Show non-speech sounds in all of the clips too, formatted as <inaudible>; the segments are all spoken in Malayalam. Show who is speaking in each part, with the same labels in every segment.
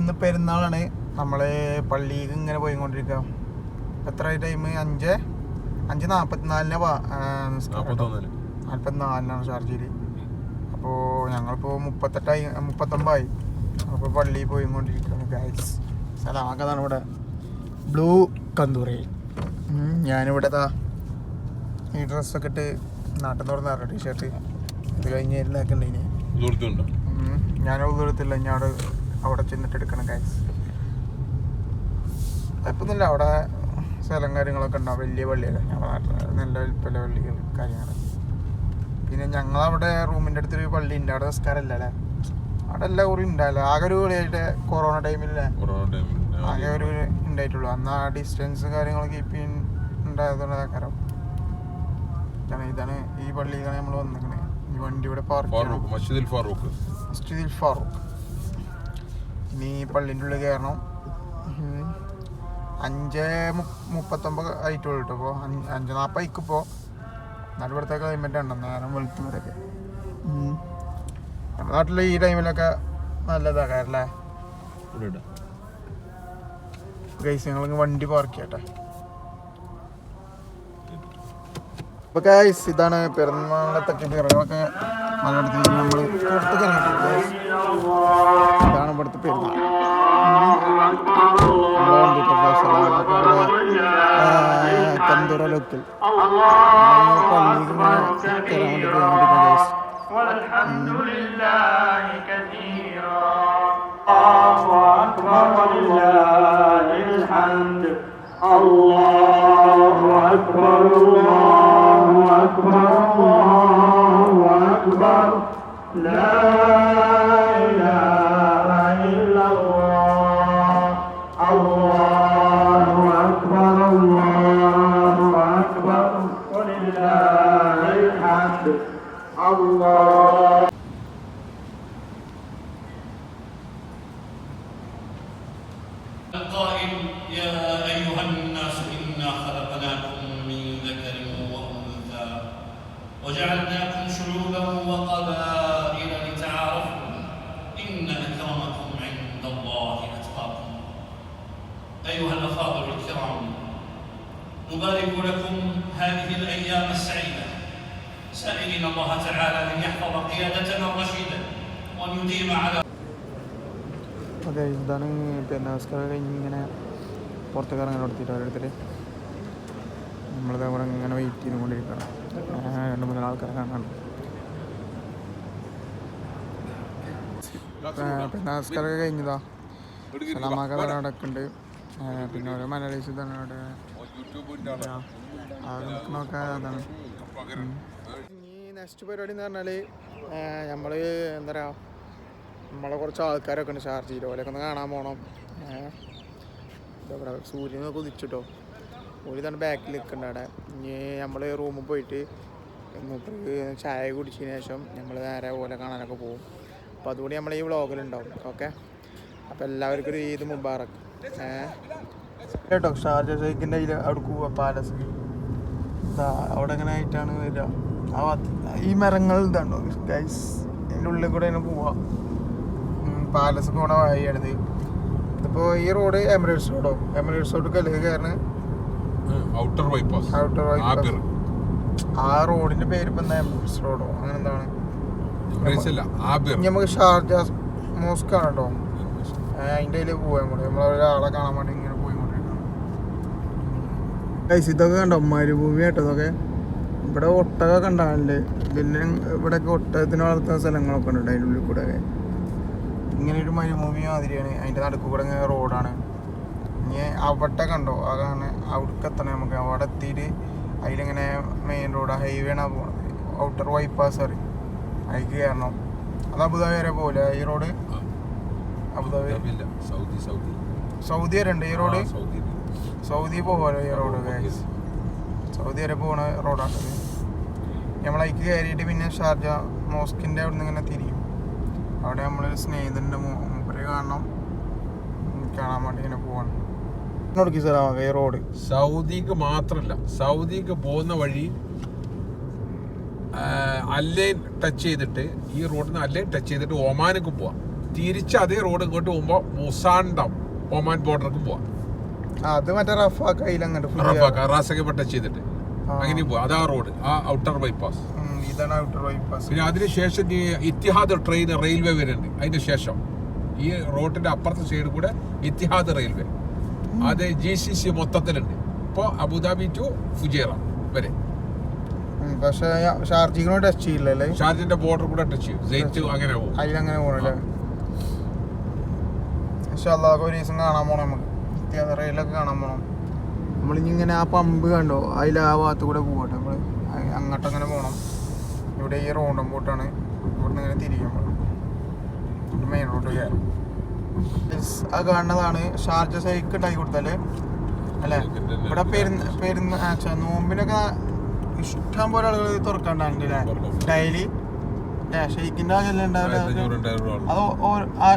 Speaker 1: ഇന്ന് പെരുന്നാളാണ്. നമ്മൾ പള്ളിയിൽ ഇങ്ങനെ പോയിക്കൊണ്ടിരിക്കുക എത്ര ടൈം അഞ്ച്? അഞ്ച് നാൽപ്പത്തിനാലിന് നാൽപ്പത്തിനാലിനാണ് ഷാർജയിൽ അപ്പോൾ ഞങ്ങളിപ്പോൾ മുപ്പത്തെട്ടായി മുപ്പത്തൊമ്പതായി. അപ്പോൾ പള്ളിയിൽ പോയി പോയിക്കൊണ്ടിരിക്കുകയാണ് ഗൈസ് സ്ഥലമാക്കതാണ് ഇവിടെ. ബ്ലൂ കന്തൂറി. ഞാനിവിടെ താ ഈ ഡ്രസ്സൊക്കെ ഇട്ട് നാട്ടിൽ നിന്ന് തുറന്ന ടീഷർട്ട് ഇത് കഴിഞ്ഞ് ഉം. ഞാൻ ദൂരത്തില്ല ഞാൻ അവിടെ അവിടെ ചെന്നിട്ട് എടുക്കണം ഗൈസ് കുഴപ്പമൊന്നുമില്ല. അവിടെ സ്ഥലം കാര്യങ്ങളൊക്കെ ഉണ്ടാവും. വലിയ പള്ളിയല്ലേ? ഞങ്ങളുടെ നാട്ടിൽ നല്ല വലിപ്പല്ല പള്ളികൾ കാര്യങ്ങൾ പിന്നെ ഞങ്ങളവിടെ റൂമിന്റെ അടുത്തൊരു പള്ളി ഉണ്ട്. അവിടെ നിസ്കാരമല്ല അല്ലേ? അവിടെ എല്ലാ കുറി ഉണ്ടാവില്ല? ആകെ ഒരു കളിയായിട്ട് കൊറോണ
Speaker 2: ടൈമില്ലേ
Speaker 1: ആകെ ഒരു ഉണ്ടായിട്ടുള്ളൂ. അന്ന് ആ ഡിസ്റ്റൻസ് കാര്യങ്ങളൊക്കെ ഇപ്പം ഉണ്ടായതുകൊണ്ട് കാരണം. ഇതാണ് ഇതാണ് ഈ പള്ളിയിലാണ് നമ്മൾ വന്നിരിക്കുന്നത് ഈ വണ്ടി ഇവിടെ പാർക്ക്
Speaker 2: മസ്ജിദിൽ ഫാറൂഖ്.
Speaker 1: മസ്ജിദിൽ ഫാറൂഖ്. ഇനി പള്ളിന്റെ ഉള്ളിൽ കയറണം. അഞ്ച് മുപ്പത്തൊമ്പത് ആയിട്ടുള്ളൂ കേട്ടോ ഇപ്പോൾ അഞ്ച് നാൽപ്പത് ഇപ്പോൾ എന്നാലും ഇവിടുത്തെ ക്ലൈമറ്റ് ഉണ്ടോ നേരം വെളുത്തുവരൊക്കെ. നമ്മുടെ നാട്ടിൽ ഈ ടൈമിലൊക്കെ
Speaker 2: ഇടാം.
Speaker 1: ഗൈസ് ഞങ്ങൾ വണ്ടി പാർക്ക് ചെയ്യട്ടെ. അപ്പൊ ഗൈസ് ഇതാണ് പെരുന്നാളത്തൊക്കെ പിറകളൊക്കെ മലയാളത്തിൽ നമ്മൾ പുറത്തേക്ക് ഇറങ്ങിയിട്ടുണ്ട് guys. ഇതാണ് ഇവിടുത്തെ പെരുന്നാൾ നമ്മളെ വണ്ടി പ്രദേശമൊക്കെ ഇവിടെ കന്തൂറ ലോക്കൽ പള്ളിക്ക് ഇങ്ങനെ കയറാൻ വേണ്ടി പോയിക്കൊണ്ടിരിക്കും ഗൈസ്
Speaker 3: والحمد لله كثيرا الله أكبر ولله الحمد الله أكبر الله أكبر لا إله إلا الله الله أكبر الله أكبر الله
Speaker 4: القائل يا أيها الناس وجعلناكم شعوبا وقبائل لتعارفوا إن أكرمكم عند الله أتقاكم أيها الأفاضل الكرام نبارك لكم هذه الأيام السعيدة سائلين الله تعالى أن يحفظ قيادتنا الرشيدة وأن يديم على
Speaker 1: അതെ ഇതാണ് പിന്നെ നമസ്കാരം കഴിഞ്ഞ് ഇങ്ങനെ പുറത്തേക്ക് ഇറങ്ങാൻ കൊടുത്തിട്ട് ഓരോരുത്തർ നമ്മളിത് അവിടെ ഇങ്ങനെ വെയിറ്റ് ചെയ്തുകൊണ്ടിരിക്കണം ആ, രണ്ട് മൂന്ന് ആൾക്കാരെ കാണാൻ പിന്നെ നമസ്കാരം കഴിഞ്ഞതാ. സലാമാക്ക നടക്കുന്നുണ്ട് പിന്നെ ഓരോ മലയാളീസ് തന്നെ അവിടെ. അതാണ്. ഇനി നെക്സ്റ്റ് പരിപാടി എന്ന് പറഞ്ഞാൽ നമ്മൾ എന്താ പറയുക നമ്മളെ കുറച്ച് ആൾക്കാരൊക്കെ ഉണ്ട്. ഷാർജയിൽ ഓലൊക്കെ ഒന്ന് കാണാൻ പോകണം ഇവിടെ സൂര്യനൊക്കെ ഉദിച്ചിട്ടോ. ഒരു തന്നെ ബാക്കിൽ നിൽക്കുന്നുണ്ട് അവിടെ. ഇനി നമ്മൾ റൂമിൽ പോയിട്ട് മൂപ്പർക്ക് ചായ കുടിച്ചതിന് ശേഷം നമ്മൾ നേരെ ഓല കാണാനൊക്കെ പോകും അപ്പോൾ അതുകൂടി നമ്മൾ ഈ വ്ളോഗിലുണ്ടാവും ഓക്കെ? അപ്പോൾ എല്ലാവർക്കും ഒരു ഈദ് മുബാറക്ക് കേട്ടോ ഷാർജ ഷെയ്ഖിന്റെ അതിൽ അവിടെ പോവുക പാലസ്. അവിടെ എങ്ങനെ ആയിട്ടാണ് വരിക? ഈ മരങ്ങൾ ഇതാണോ? ഗൈസ് അതിന്റെ ഉള്ളിൽ കൂടെ ഇങ്ങനെ പോവാം. പാലസ് പോണ വഴിയാണിത്. ഇതിപ്പോൾ ഈ റോഡ് എമിറേറ്റ്സ് റോഡോ? എമിറേറ്റ്സ് റോഡ് കല്ല് കയറുന്ന
Speaker 2: ഉം, ഔട്ടർ ബൈപ്പാസ്
Speaker 1: ഔട്ടർ ആ റോഡിന്റെ പേര് ഇപ്പം എംസ് റോഡോ അങ്ങനെ എന്താണ്? നമുക്ക് ഷാർജ മോസ്ക് ആണ് കേട്ടോ. അതിന്റെ അതിൽ പോയാൽ കൂടി നമ്മൾ ഒരാളെ കാണാൻ വേണ്ടി ഇങ്ങനെ പോയിക്കൊണ്ടിരിക്കണം ഇതൊക്കെ കണ്ടോ? മരുഭൂമി കേട്ടോ ഇതൊക്കെ. ഇവിടെ ഒട്ടക കണ്ടാണല്ലേ പിന്നെ ഇവിടെയൊക്കെ ഒട്ടകത്തിന് വളർത്തുന്ന സ്ഥലങ്ങളൊക്കെ ഉണ്ട് അതിന്റെ ഉള്ളിൽ കൂടെ ഇങ്ങനെ ഒരു മരുഭൂമി മാതിരിയാണ്. അതിന്റെ നടുക്ക് കൂടെ ഇങ്ങനെ റോഡാണ് ഇനി അവിടെ കണ്ടോ? അതാണ് അവിടേക്ക് എത്തണം നമുക്ക്. അവിടെ എത്തിയിട്ട് അതിലിങ്ങനെ മെയിൻ റോഡ് ഹൈവേ ആണ് പോകുന്നത് ഔട്ടർ ബൈപ്പാസ് സോറി അതിക്ക് കയറണം. അത് അബുദാബി വരെ പോലെ ഈ road
Speaker 2: Abu Dhabi? Saudi Saudi.
Speaker 1: Saudi വരെ ഉണ്ട് ഈ റോഡ്
Speaker 2: സൗദി.
Speaker 1: പോകാലോ ഈ റോഡ്. സൗദി വരെ പോകുന്ന റോഡാണ് നമ്മൾ അതിക്ക് കയറിയിട്ട് പിന്നെ ഷാർജ മോസ്കിന്റെ അവിടെ നിന്ന് ഇങ്ങനെ തിരിയും. അവിടെ നമ്മളൊരു സ്നേഹിതന്റെ മൂപ്പരെ കാണണം. കാണാൻ വേണ്ടി ഇങ്ങനെ പോവാണ്. നോക്കി സാർ ഈ റോഡ്.
Speaker 2: സൗദിക്ക് മാത്രമല്ല സൗദിക്ക് പോകുന്ന വഴി അല്ലേ ടച്ച് ചെയ്തിട്ട് ഈ റോഡിൽ നിന്ന് അല്ലേ ടച്ച് ചെയ്തിട്ട് ഒമാനക്ക് പോവാം. തിരിച്ച് അതേ റോഡ് ഇങ്ങോട്ട് പോകുമ്പോൾ മുസാണ്ടം ഒമാൻ ബോർഡർക്ക് പോവാം.
Speaker 1: അത് മറ്റേ റഫാക്ക
Speaker 2: റാസൊക്കെ ടച്ച് ചെയ്തിട്ട്. അങ്ങനെ പോവാം. അതാ റോഡ് ആ ഔട്ടർ ബൈപ്പാസ്
Speaker 1: ഇതാണ് ഔട്ടർ ബൈപ്പാസ്
Speaker 2: പിന്നെ അതിനുശേഷം ഇത്തിഹാദ് ട്രെയിൻ റെയിൽവേ വരുന്നുണ്ട്. അതിന് ശേഷം ഈ റോഡിന്റെ അപ്പുറത്തെ സൈഡ് കൂടെ ഇത്തിഹാദ് റെയിൽവേ അത് ജി സി സി മൊത്തത്തിലുണ്ട്. ഇപ്പോൾ അബുദാബി ടു ഫുജേറ വരെ.
Speaker 1: പക്ഷേ ഷാർജിങ്ങിനോട് ടച്ച് ചെയ്യില്ലല്ലേ?
Speaker 2: ഷാർജിന്റെ ബോർഡർ കൂടെ ടച്ച് ചെയ്യും. ജയിറ്റ് അങ്ങനെ പോകും.
Speaker 1: അതിലങ്ങനെ പോകണല്ലേ പക്ഷെ അല്ലാതെ ഒരു ദിവസം കാണാൻ പോകണം നമുക്ക്. ഇത്യാദി റെയിലൊക്കെ കാണാൻ പോകണം നമ്മളിങ്ങനെ ആ പമ്പ് കണ്ടോ? അതിൽ ആ ഭാഗത്ത് കൂടെ പോകട്ടെ നമ്മൾ അങ്ങോട്ട് അങ്ങനെ പോകണം ഇവിടെ ഈ റോഡും പോട്ടാണ് നിന്ന് ഇങ്ങനെ തിരിക്കാൻ പോകണം മെയിൻ റോഡ് കയറും ആ കാണുന്നതാണ് ഷാർജ സൈക്കിൾ ഉണ്ടാക്കി കൊടുത്താൽ അല്ലേ? ഇവിടെ പെരുന്ന പെരുന്ന നോമ്പിനൊക്കെ ഇഷ്ടം പോലെ ആളുകൾ തുറക്കാണ്ടാണ്
Speaker 2: തുറക്കും.
Speaker 1: ഡെയിലി ഷെയ്ക്കിന്റെ ആകെല്ലാം ഉണ്ടാവില്ല അത്.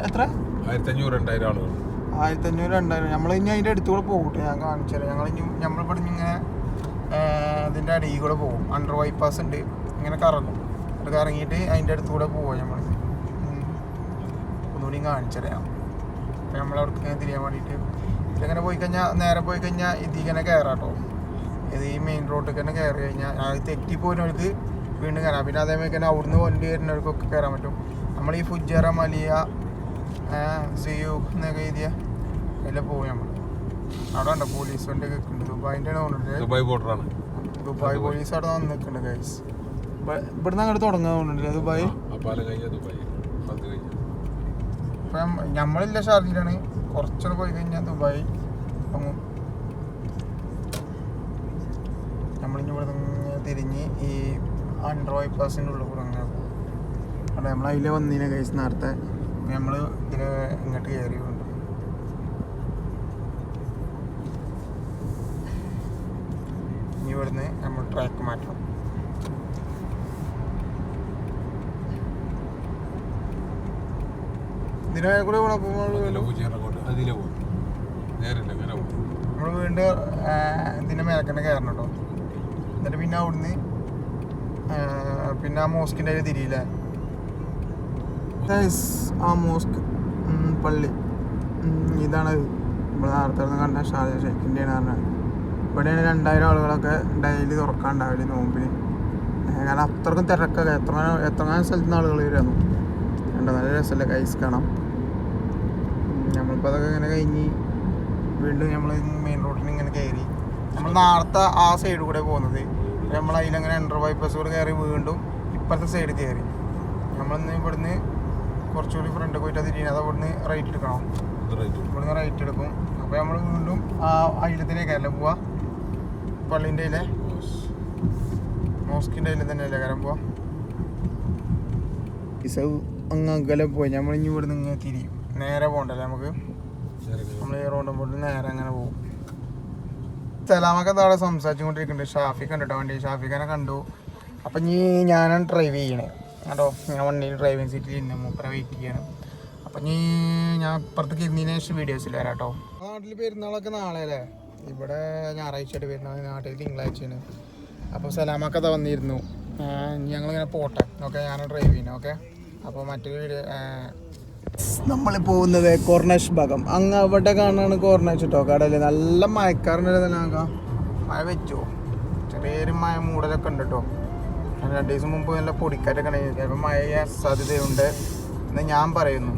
Speaker 1: എത്ര?
Speaker 2: ആയിരത്തി അഞ്ഞൂറ് രണ്ടായിരം ആളുകൾ
Speaker 1: ആയിരത്തി രണ്ടായിരം നമ്മൾ ഇനി അതിന്റെ അടുത്ത് കൂടെ പോകട്ടെ ഞാൻ കാണിച്ചു തരാം. ഞങ്ങൾ ഇനി നമ്മളിവിടെ ഇങ്ങനെ അതിന്റെ അടിയിൽ കൂടെ പോകും. അണ്ടർ ബൈപ്പാസ് ഉണ്ട്. ഇങ്ങനെ കറങ്ങും. അത് കറങ്ങിയിട്ട് അതിന്റെ അടുത്ത് കൂടെ പോവാം നമ്മൾ ഒന്നുകൂടി കാണിച്ചു തരാം. അപ്പം നമ്മളവിടെ ഇങ്ങനെ തിരിയാൻ വേണ്ടിയിട്ട് ഇതിങ്ങനെ പോയി കഴിഞ്ഞാൽ നേരെ പോയി കഴിഞ്ഞാൽ ഇതിങ്ങനെ കയറാട്ടോ കേട്ടോ ഇത് ഈ മെയിൻ റോഡിൽ തന്നെ കയറി കഴിഞ്ഞാൽ അത് തെറ്റി പോരുന്നവർക്ക് വീണ്ടും കയറാം പിന്നെ അതേപോലെ തന്നെ അവിടുന്ന് വണ്ടി വരുന്നവർക്കൊക്കെ കയറാൻ പറ്റും. നമ്മൾ ഈ ഫുജറ മലിയ സിയു എന്നൊക്കെ എഴുതിയ എല്ലാം പോയി നമ്മൾ അവിടെ ഉണ്ട് പോലീസ് വണ്ടി ഒക്കെ ഉണ്ട് ദുബായിന്റെ തോന്നുന്നുണ്ട്
Speaker 2: ദുബായ് ബോർഡറാണ്
Speaker 1: ദുബായ് പോലീസ് അവിടെ വന്ന് നിൽക്കുന്നുണ്ട് ഗൈസ് ഇവിടുന്ന് അങ്ങോട്ട് തുടങ്ങാൻ തോന്നുന്നുണ്ട് ദുബായ്?
Speaker 2: ദുബായ്.
Speaker 1: ഇപ്പം നമ്മളില്ല ഷാർജിലാണ് കുറച്ചുകൂടെ പോയി കഴിഞ്ഞാൽ ദുബായി അങ്ങും നമ്മളിനി തിരിഞ്ഞ് ഈ ആൻഡ്രോയിഡ് പേഴ്സിന്റെ ഉള്ളിൽ കൂടെ അങ്ങനെ പോകും അവിടെ നമ്മൾ വന്നതിനെ കഴിച്ച് നേരത്തെ. നമ്മൾ ഇതിൽ ഇങ്ങോട്ട് കയറി കൊണ്ട് ഇനി ഇവിടുന്ന് നമ്മൾ ട്രാക്ക് മാറ്റണം. കൂടെ കൂടെ പോകുമ്പോൾ
Speaker 2: അതിലെ പൂച്ചേനെ കൊണ്ട് അതിലെ പോകും നേരില്ല അങ്ങനെ പോകും
Speaker 1: നമ്മൾ വീണ്ടും ആ, ഇതിന്റെ മേലക്കന്നെ കയറണം കേട്ടോ എന്നിട്ട് പിന്നെ അവിടുന്ന് പിന്നെ ആ മോസ്കിന്റെ അതിൽ തിരിയില്ല? ആ മോസ്ക് പള്ളി. നമ്മൾ നേരത്തെ കണ്ട ഷാജ ഷെയ്ഖിന്റെയാണ് പറഞ്ഞത്. ഇവിടെയാണ് രണ്ടായിരം ആളുകളൊക്കെ ഡെയിലി തുറക്കാണ്ടാവില്ല നോമ്പിന്. കാരണം അത്രക്കും തിരക്കൊക്കെ എത്ര എത്ര സ്ഥലത്തുനിന്ന് ആളുകൾ വരുന്നു? കണ്ടോ? നല്ല രസമല്ലേ കൈസ് കാണാം നമ്മളിപ്പോൾ അതൊക്കെ ഇങ്ങനെ കഴിഞ്ഞ് വീണ്ടും നമ്മൾ മെയിൻ റോഡിൽ ഇങ്ങനെ കയറി നമ്മൾ നേരത്തെ ആ സൈഡ് കൂടെ പോകുന്നത്. നമ്മൾ അതിലങ്ങനെ എൻഡർ ബൈപ്പാസ് കൂടെ കയറി വീണ്ടും ഇപ്പുറത്തെ സൈഡ് കയറി നമ്മളിന്ന് ഇവിടുന്ന് കുറച്ചുകൂടി ഫ്രണ്ട് പോയിട്ട് അത് തിരിഞ്ഞത് അവിടുന്ന് റൈറ്റ് എടുക്കണം. ഇവിടുന്ന് റൈറ്റ് എടുക്കും. അപ്പോൾ നമ്മൾ വീണ്ടും ആ അയിലത്തിലേക്കല്ലേ പോവാ? പള്ളീന്റെ അതിലെ മോസ്കിന്റെ അതിൽ തന്നെ അല്ലേ കാരം പോവാ? ഇസവ് അങ്ങ് അകലെ പോയി. നമ്മൾ ഇനി ഇവിടുന്ന് ഇങ്ങനെ തിരിയും. നേരെ പോകണ്ടല്ലേ നമുക്ക്? നമ്മൾ ഈ റോഡും പോയിട്ട് നേരെ അങ്ങനെ പോകും സലാമൊക്കെ അവിടെ സംസാരിച്ചുകൊണ്ടിരിക്കുന്നുണ്ട്. ഷാഫി കണ്ടിട്ടോ വണ്ടി? ഷാഫിഖാനെ കണ്ടു. അപ്പം നീ ഞാനാണ് ഡ്രൈവ് ചെയ്യണേ. കേട്ടോ ഞാൻ വണ്ടിയിൽ ഡ്രൈവിംഗ് സീറ്റിൽ ഇന്ന് മൂപ്പരെ വെയിറ്റ് ചെയ്യണം. അപ്പം നീ ഞാൻ ഇപ്പുറത്തേക്ക് ഇരുന്നതിന് ശേഷം വീഡിയോസിൽ വരാം കേട്ടോ നാട്ടിൽ പെരുന്നാളൊക്കെ നാളെ അല്ലേ ഇവിടെ ഞായറാഴ്ചയായിട്ട് പെരുന്നാൾ നാട്ടിൽ തിങ്കളാഴ്ചയാണ്. അപ്പോൾ സലാമൊക്കെ അതാ വന്നിരുന്നു. ഞങ്ങളിങ്ങനെ പോട്ടെ. ഓക്കെ ഞാൻ ഡ്രൈവ് ചെയ്യണം ഓക്കെ? അപ്പോൾ മറ്റൊരു വീഡിയോ നമ്മൾ പോകുന്നത് കോർണേഷ് ഭാഗം. അങ്ങ് അവിടെ കാണാണ് കോർണേഷ് കേട്ടോ കടൽ. നല്ല മഴക്കാരന്റെ തന്നെ മഴ വെച്ചോ. ചെറിയൊരു മഴ മൂടലൊക്കെ ഉണ്ട് കേട്ടോ രണ്ട് ദിവസം മുമ്പ് നല്ല പൊടിക്കാറ്റൊക്കെ ഉണ്ടായിരുന്നു ചിലപ്പോൾ മഴ സാധ്യതയുണ്ട് എന്ന് ഞാൻ പറയുന്നു.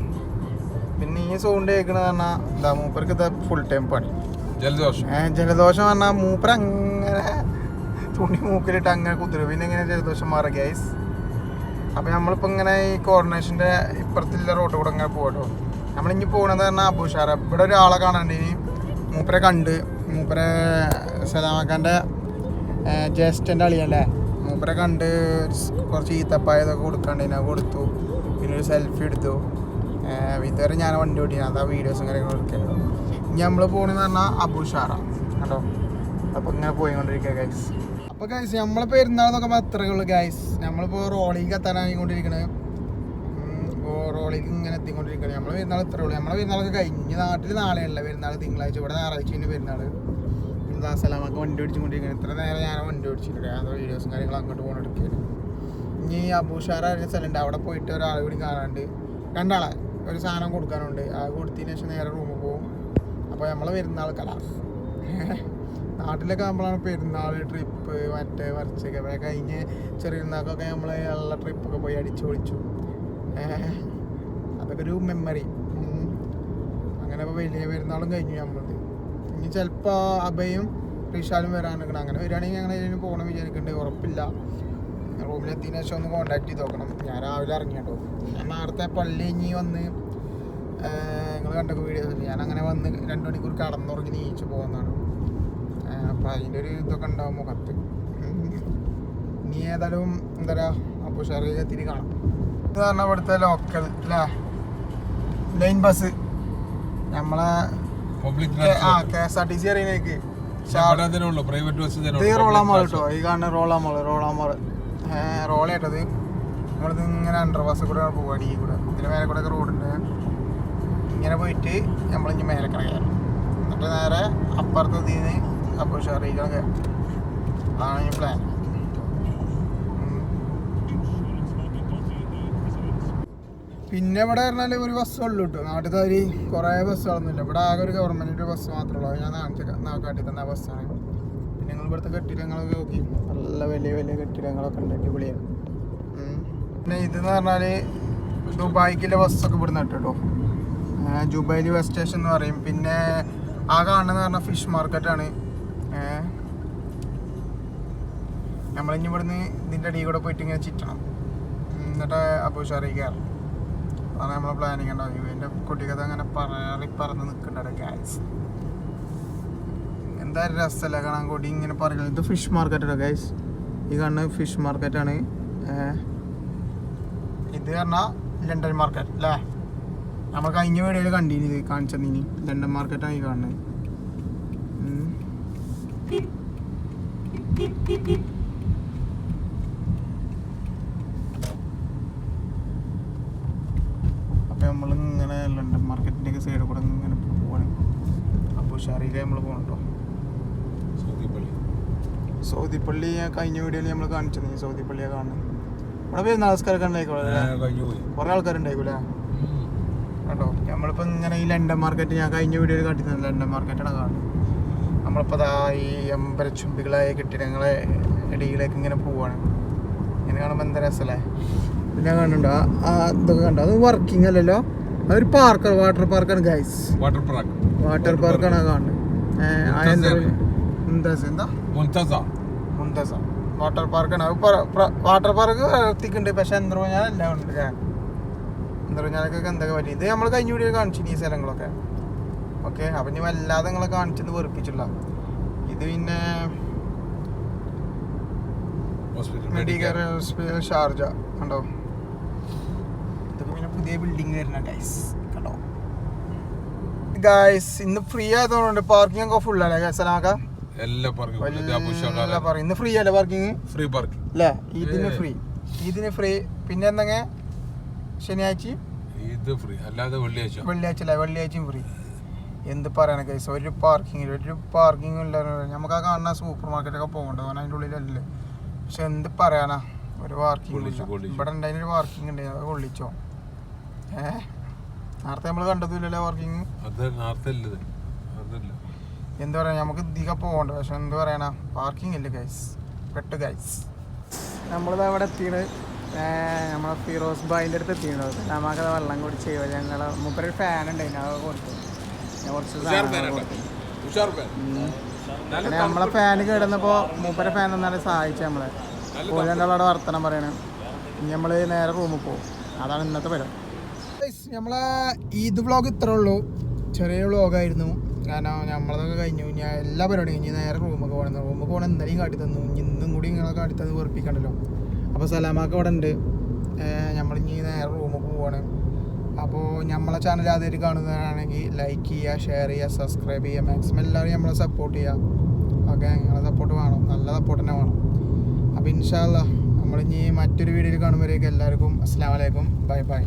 Speaker 1: പിന്നെ ഈ സൗണ്ട് കേൾക്കണത് പറഞ്ഞാൽ എന്താ മൂപ്പർക്ക് ഇതാ ഫുൾ ടൈം പണി.
Speaker 2: ജലദോഷം.
Speaker 1: ഏഹ് ജലദോഷം പറഞ്ഞാൽ മൂപ്പർ അങ്ങനെ തുണി മൂക്കിലിട്ട് അങ്ങനെ കുതിരും പിന്നെ ഇങ്ങനെ ജലദോഷം മാറുക ഗൈസ് അപ്പം നമ്മളിപ്പോൾ ഇങ്ങനെ ഈ കോർഡിനേഷന്റെ ഇപ്പുറത്തുള്ള റോഡ് കൂടെ ഇങ്ങനെ പോകട്ടോ നമ്മളിങ്ങി പോകണത് പറഞ്ഞാൽ അബുഷാറ ഇവിടെ ഒരാളെ കാണാണ്ട് ഇനി മൂപ്പരെ കണ്ട്. മൂപ്പരെ സലാമക്കാന്റെ ജ്യേഷ്ഠന്റെ അളിയല്ലേ? മൂപ്പരെ കണ്ട് കുറച്ച് ഈത്തപ്പായതൊക്കെ കൊടുക്കാണ്ട് കൊടുത്തു. പിന്നെ ഒരു സെൽഫി എടുത്തു. ഇതുവരെ ഞാൻ വണ്ടി ഓടിയാണ് അതാ വീഡിയോസും കാര്യങ്ങളും എടുക്കുന്നത് ഇനി നമ്മൾ പോകണമെന്ന് പറഞ്ഞാൽ അബുഷാറ കേട്ടോ അപ്പോൾ ഇങ്ങനെ പോയിക്കൊണ്ടിരിക്കുക ഗൈസ് അപ്പോൾ ഗൈസ് നമ്മളെ പെരുന്നാൾ നോക്കുമ്പോൾ അത്രയേ ഉള്ളൂ ഗൈസ് നമ്മളിപ്പോൾ റോളിലേക്ക് എത്താനായിക്കൊണ്ടിരിക്കണത് ഇപ്പോൾ റോളിലേക്ക് ഇങ്ങനെ എത്തിക്കൊണ്ടിരിക്കണേ. നമ്മൾ പെരുന്നാൾ ഇത്രേ ഉള്ളൂ. നമ്മളെ പെരുന്നാളൊക്കെ കഴിഞ്ഞ് നാട്ടിൽ നാളെയല്ല പെരുന്നാൾ തിങ്കളാഴ്ച ഇവിടെ ഞായറാഴ്ച പെരുന്നാൾ ദാസലാമൊക്കെ വണ്ടി ഓടിച്ചുകൊണ്ടിരിക്കുന്നത് ഇത്ര നേരം ഞാൻ വണ്ടി ഓടിച്ചിട്ടില്ല. അത് വീഡിയോസും കാര്യങ്ങളും അങ്ങോട്ട് പോകണം എടുക്കുകയാണ് ഇനി അബൂഷാറ ഒരു സ്ഥലമുണ്ട്. അവിടെ പോയിട്ട് ഒരാൾ കൂടി കാണാണ്ട് രണ്ടാളെ ഒരു സാധനം കൊടുക്കാനുണ്ട്. അത് കൊടുത്തതിന് ശേഷം നേരെ റൂമിൽ പോകും അപ്പോൾ നമ്മളെ പെരുന്നാൾ കല. <laughs> നാട്ടിലൊക്കെ നമ്മളാണ് പെരുന്നാൾ ട്രിപ്പ് മറ്റേ വരച്ചൊക്കെ. പിന്നെ കഴിഞ്ഞ് ചെറിയനാക്കൊക്കെ നമ്മൾ നല്ല ട്രിപ്പൊക്കെ പോയി അടിച്ചു പൊളിച്ചു. അതൊക്കെ ഒരു മെമ്മറി അങ്ങനെ ഇപ്പോൾ വലിയ പെരുന്നാളും കഴിഞ്ഞു നമ്മളത്. ഇനി ചിലപ്പോൾ അഭയും റിഷാലും വരാനിരിക്കണം അങ്ങനെ വരികയാണെങ്കിൽ ഞങ്ങൾ ഇതിന് പോകണം വിചാരിക്കുന്നുണ്ട് ഉറപ്പില്ല. റൂമിലെത്തിയതിനു ശേഷം ഒന്ന് കോൺടാക്ട് ചെയ്ത് നോക്കണം. ഞാൻ രാവിലെ ഇറങ്ങി കേട്ടോ ഞാൻ നേരത്തെ പള്ളി ഇനി വന്ന് നിങ്ങൾ കണ്ടൊക്കെ വീഡിയോ ഞാൻ അങ്ങനെ വന്ന് രണ്ട് മണിക്കൂർ കടന്നുറങ്ങി നീച്ച് പോകുന്നതാണ് അപ്പം അതിന്റെ ഒരു ഇതൊക്കെ ഉണ്ടാവും മുഖത്ത്. ഇനി ഏതായാലും എന്താ പറയുക അപ്പോൾ ഷെറിയിൽ എത്തിയിട്ട് കാണാം. ഇത് പറഞ്ഞാൽ ഇവിടുത്തെ ലോക്കൽ അല്ലേ ലൈൻ ബസ് നമ്മളെ ആ K S R T C അറിയുന്നേക്ക്
Speaker 2: private bus
Speaker 1: ഇത് റോളാമോൾ കേട്ടോ. ഈ കാണുന്ന റോളാമോൾ റോളാമോൾ. റോളേട്ടത് നമ്മളിത് ഇങ്ങനെ അണ്ടർ പാസ് കൂടെ പോവാണ് ഈ കൂടെ. ഇതിന് മേലെ കൂടെ റോഡുണ്ട് ഇങ്ങനെ പോയിട്ട് നമ്മളിഞ്ഞ് മേലെ കയറും എന്നിട്ട് നേരെ അപ്പുറത്ത് തീന്ന് അപ്പോൾ ഷെറിയിലാണ് കയറും അതാണ് പ്ലാൻ പിന്നെ ഇവിടെ പറഞ്ഞാൽ ഒരു ബസ് ഉള്ളൂ കേട്ടോ നാട്ടിൽ ഒരു കുറേ ബസ്സുകളൊന്നുമില്ല ഇവിടെ ആകെ ഒരു ഗവൺമെന്റിന്റെ ബസ് മാത്രമേ ഉള്ളൂ. ഞാൻ നാട്ടിൽ കാട്ടി തന്ന ബസ്സാണ് പിന്നെ ഞങ്ങൾ ഇവിടുത്തെ കെട്ടിടങ്ങളൊക്കെ നോക്കി. നല്ല വലിയ വലിയ കെട്ടിടങ്ങളൊക്കെ ഉണ്ട്. അടിപൊളിയാണ്. പിന്നെ ഇതെന്ന് പറഞ്ഞാൽ ദുബായിക്കുള്ള ബസ്സൊക്കെ ഇവിടുന്ന് കേട്ടോ ജുബൈലി ബസ് സ്റ്റേഷൻ എന്ന് പറയും. പിന്നെ ആ കാണുന്നതെന്ന് പറഞ്ഞാൽ ഫിഷ് മാർക്കറ്റാണ് നമ്മളിനി ഇവിടുന്ന് ഇതിന്റെ അടിയിൽ കൂടെ പോയിട്ട് ഇങ്ങനെ ചുറ്റണം. എന്നിട്ട് അബൂഷാറി കയറണം അതാണ് നമ്മൾ പ്ലാനിങ് ഉണ്ടാവും എന്റെ കുട്ടികഥ അങ്ങനെ പററി പറന്ന് നിൽക്കുന്നുണ്ട് ഗ്യാസ് എന്തായാലും രസമല്ല കാണാൻ കൂടി? ഇങ്ങനെ പറയുന്നത് ഇത് ഫിഷ് മാർക്കറ്റാണ് ഗൈസ് ഈ കാണുന്ന ഫിഷ് മാർക്കറ്റാണ് ഇത് പറഞ്ഞാൽ ലണ്ടൻ മാർക്കറ്റ് അല്ലേ നമ്മൾ കഴിഞ്ഞ വീഡിയോയിൽ കണ്ടീനി ഇത് കാണിച്ചതിനി ലണ്ടൻ മാർക്കറ്റാണ് ഈ കാണുന്നത്. അപ്പോൾ നമ്മൾ ഇങ്ങനെ ലണ്ടൻ മാർക്കറ്റിന്റെ സൈഡിൽ കൂടെ ഇങ്ങനെ പോവാണ്. അപ്പോൾ ഷാറിയിലെ നമ്മൾ പോകണട്ടോ സൗദിപ്പള്ളി. സൗദിപ്പള്ളി ഞാൻ കഴിഞ്ഞ വീഡിയോയിൽ നമ്മൾ കാണിച്ചത് ഈ സൗദി പള്ളിയെ കാണുന്നത്. ഇവിടെ പേര് നമസ്കാരമൊക്കെ ഉണ്ടായിക്കോളെ കുറേ ആൾക്കാരുണ്ടായിക്കൂലേ കേട്ടോ നമ്മളിപ്പോൾ ഇങ്ങനെ ഈ ലണ്ടൻ മാർക്കറ്റ് ഞാൻ കഴിഞ്ഞ വീഡിയോയിൽ കാട്ടിരുന്നത് ലണ്ടൻ മാർക്കറ്റാണ് കാണുന്നത്? നമ്മളിപ്പോൾ ദാ ഈ അമ്പരച്ചുംബികളായ കെട്ടിടങ്ങളെ ഇടയിലേക്ക് ഇങ്ങനെ പോവാണ്. ഇങ്ങനെ കാണുമ്പോൾ എന്താ രസമല്ലേ പിന്നെ കാണുന്നുണ്ടോ ആ- ഇതൊക്കെ കണ്ടോ? അത് വർക്കിംഗ് അല്ലല്ലോ? അതൊരു പാർക്കാണ് വാട്ടർ പാർക്കാണ് ഗൈസ്
Speaker 2: വാട്ടർ പാർക്ക്
Speaker 1: വാട്ടർ പാർക്കാണ് കാണുന്നത്. എന്താ വാട്ടർ പാർക്കാണ് വാട്ടർ പാർക്ക് പ്രവർത്തിക്കുന്നുണ്ട് പക്ഷെ എന്താ പറഞ്ഞാൽ എല്ലാം ഉണ്ട് ഞാൻ എന്താ പറഞ്ഞാലൊക്കെ എന്തൊക്കെ പറ്റി? ഇത് നമ്മൾ കഴിഞ്ഞ വീഡിയോ കാണിച്ചു ഈ സ്ഥലങ്ങളൊക്കെ. ഓക്കെ അപ്പം ഇനി വല്ലാതെ നിങ്ങളെ കാണിച്ചെന്ന് വെറുപ്പിച്ചില്ല ഇത് പിന്നെ മെഡിക്കൽ ഹോസ്പിറ്റൽ ഷാർജ കണ്ടോ? ഇതൊക്കെ പിന്നെ പുതിയ ബിൽഡിംഗ് വരുന്ന ഗൈസ് കണ്ടോ? ഗൈസ് ഇന്ന് ഫ്രീ ആയതുകൊണ്ട് പാർക്കിംഗ് ഒക്കെ ഫുൾ അല്ലേ ഗൈസ്
Speaker 2: എല്ലാം
Speaker 1: പറയും ഇന്ന് ഫ്രീ അല്ലേ പാർക്കിംഗ്
Speaker 2: ഫ്രീ പാർക്കിംഗ്
Speaker 1: അല്ലേ? ഇതിന്. ഫ്രീ ഇതിന് ഫ്രീ പിന്നെ എന്തെങ്കിലും ശനിയാഴ്ച
Speaker 2: ഇത് ഫ്രീ അല്ലാതെ വെള്ളിയാഴ്ച.
Speaker 1: വെള്ളിയാഴ്ച അല്ലേ? വെള്ളിയാഴ്ചയും ഫ്രീ എന്ത് പറയാനാ കേസ് ഒരു പാർക്കിംഗ് ഒരു പാർക്കിംഗ് ഇല്ല. നമുക്ക് ആ കാണുന്ന സൂപ്പർ മാർക്കറ്റൊക്കെ പോകണ്ട? അതിന്റെ ഉള്ളിലല്ലേ പക്ഷെ എന്ത് പറയാനാ? ഒരു പാർക്കിംഗ്. ഇവിടെ ഉണ്ടായിരുന്ന ഒരു പാർക്കിംഗ് ഉണ്ട് അത് കൊള്ളിച്ചോ ഏ? നേരത്തെ നമ്മൾ കണ്ടതില്ലല്ലോ പാർക്കിംഗ് എന്ത് പറയാ നമുക്ക് ഇതിക പോകണ്ട? പക്ഷെ എന്ത് പറയണ പാർക്കിംഗ് ഇല്ല ഗൈസ് പെട്ട് ഗൈസ് നമ്മളിത് അവിടെ എത്തിയത് നമ്മളെ ഫിറോസ് ബായിന്റെ അടുത്ത് എത്തിയിട്ടുണ്ടോ നമുക്ക് വെള്ളം കുടിച്ച് ഞങ്ങളുടെ മുപ്പര് ഫാൻ ഉണ്ടായിരുന്നു അത് കൊടുത്തു. കുറച്ച് നമ്മളെ ഫാന് കേടുന്നപ്പോ മൂപ്പരെ ഫാൻ തന്നാണ് സഹായിച്ചു നമ്മളെ. പോയി വർത്തനം പറയണ? ഇനി നമ്മൾ നേരെ റൂമിൽ പോകും അതാണ് ഇന്നത്തെ പരിപാടി. നമ്മളെ ഈദ് വ്ളോഗ് ഇത്രേ ഉള്ളൂ. ചെറിയ വ്ളോഗായിരുന്നു കാരണം നമ്മളതൊക്കെ കഴിഞ്ഞു. ഞാൻ എല്ലാ പരിപാടിയും കഴിഞ്ഞ് നേരെ റൂമൊക്കെ പോകണം റൂമൊക്കെ പോകണം ഇന്നലെയും കാട്ടി തന്നു. ഇനി ഇന്നും കൂടി നിങ്ങളെ കാട്ടി തന്നു വെറുപ്പിക്കണ്ടല്ലോ. അപ്പോൾ സലാമാക്ക് അവിടെ ഉണ്ട് നമ്മളിനി നേരെ റൂമൊക്കെ പോവാണ്. അപ്പോൾ നമ്മളെ ചാനൽ ആദ്യമായിട്ട് കാണുന്നവരാണെങ്കിൽ ലൈക്ക് ചെയ്യുക ഷെയർ ചെയ്യുക സബ്സ്ക്രൈബ് ചെയ്യുക മാക്സിമം എല്ലാവരും നമ്മളെ സപ്പോർട്ട് ചെയ്യുക ഓക്കെ നിങ്ങളെ സപ്പോർട്ട് വേണം നല്ല സപ്പോർട്ട് തന്നെ വേണം. അപ്പോൾ ഇൻഷാല്ല നമ്മളിനി മറ്റൊരു വീഡിയോയിൽ കാണുമ്പോഴേക്കും എല്ലാവർക്കും അസ്സാം വലൈക്കും ബൈ ബൈ.